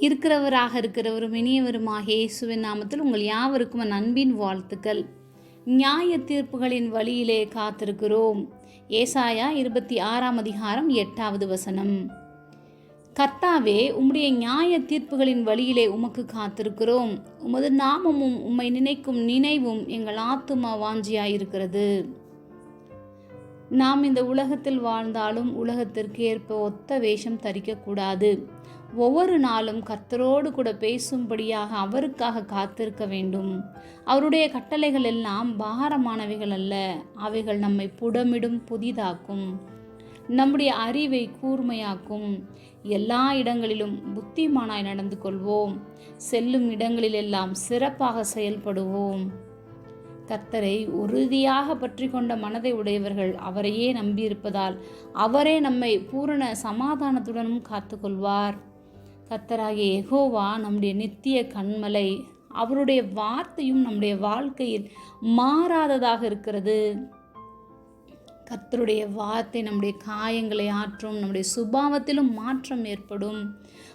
இருக்கிறவராக இருக்கிறவரும் இனியவருமாக இயேசுவின் நாமத்தில் உங்கள் யாவருக்கும் அன்பின் வாழ்த்துக்கள். நியாய தீர்ப்புகளின் வழியிலே காத்திருக்கிறோம். ஏசாயா இருபத்தி ஆறாம் அதிகாரம் எட்டாவது வசனம். கர்த்தாவே உம்முடைய நியாய தீர்ப்புகளின் வழியிலே உமக்கு காத்திருக்கிறோம். உமது நாமமும் உம்மை நினைக்கும் நினைவும் எங்கள் ஆத்துமா வாஞ்சியாயிருக்கிறது நாம் இந்த உலகத்தில் வாழ்ந்தாலும் உலகத்திற்கு ஏற்ப ஒத்த வேஷம் தரிக்கக்கூடாது ஒவ்வொரு நாளும் கர்த்தரோடு கூட பேசும்படியாக அவருக்காக காத்திருக்க வேண்டும். அவருடைய கட்டளைகள் எல்லாம் பாரமானவைகள் அல்ல அவைகள் நம்மை புடமிடும் புதிதாக்கும். நம்முடைய அறிவை கூர்மையாக்கும். எல்லா இடங்களிலும் புத்திமானாய் நடந்து கொள்வோம். செல்லும் இடங்களிலெல்லாம் சிறப்பாக செயல்படுவோம். கர்த்தரை உறுதியாக பற்றி கொண்ட மனதை உடையவர்கள் அவரையே நம்பியிருப்பதால் அவரே நம்மை பூரண சமாதானத்துடனும் காத்துக்கொள்வார். கர்த்தராகிய எகோவா நம்முடைய நித்திய கண்மலை அவருடைய வார்த்தையும் நம்முடைய வாழ்க்கையில் மாறாததாக இருக்கிறது. கர்த்தருடைய வார்த்தை நம்முடைய காயங்களை ஆற்றும் நம்முடைய சுபாவத்திலும் மாற்றம் ஏற்படும்.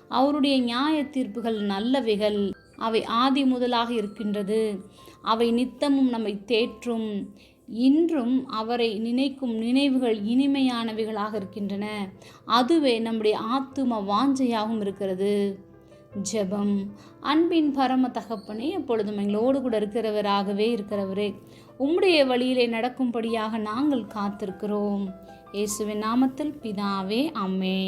அவருடைய நியாய தீர்ப்புகள் நல்லவைகள். அவை ஆதி முதலாக இருக்கின்றது. அவை நித்தமும் நம்மை தேற்றும். இன்றும் அவரை நினைக்கும் நினைவுகள் இனிமையானவைகளாக இருக்கின்றன. அதுவே நம்முடைய ஆத்தும வாஞ்சையாகவும் இருக்கிறது. ஜெபம். அன்பின் பரம தகப்பனே எப்பொழுதும் எங்களோடு கூட இருக்கிறவராகவே இருக்கிறவரே உம்முடைய வழியிலே நடக்கும்படியாக நாங்கள் காத்திருக்கிறோம். இயேசுவின் நாமத்தில் பிதாவே அம்மேன்